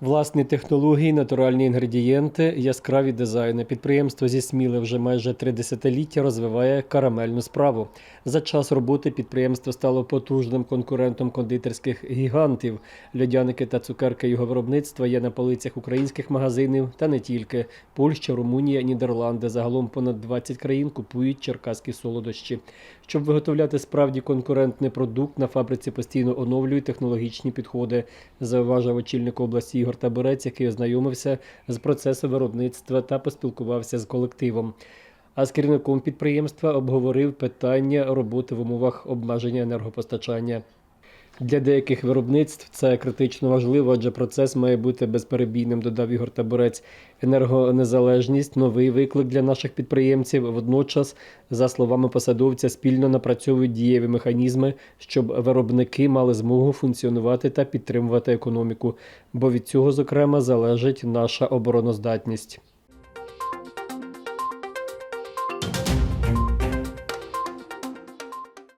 Власні технології, натуральні інгредієнти, яскраві дизайни. Підприємство зі Сміли вже майже три десятиліття розвиває карамельну справу. За час роботи підприємство стало потужним конкурентом кондитерських гігантів. Льодяники та цукерки його виробництва є на полицях українських магазинів та не тільки. Польща, Румунія, Нідерланди. Загалом понад 20 країн купують черкаські солодощі. Щоб виготовляти справді конкурентний продукт, на фабриці постійно оновлюють технологічні підходи, зауважив очільник області Ігор Таборець, який ознайомився з процесом виробництва та поспілкувався з колективом. А з керівником підприємства обговорив питання роботи в умовах обмеження енергопостачання. Для деяких виробництв це критично важливо, адже процес має бути безперебійним, додав Ігор Таборець. Енергонезалежність новий виклик для наших підприємців. Водночас, за словами посадовця, спільно напрацьовують дієві механізми, щоб виробники мали змогу функціонувати та підтримувати економіку. Бо від цього, зокрема, залежить наша обороноздатність.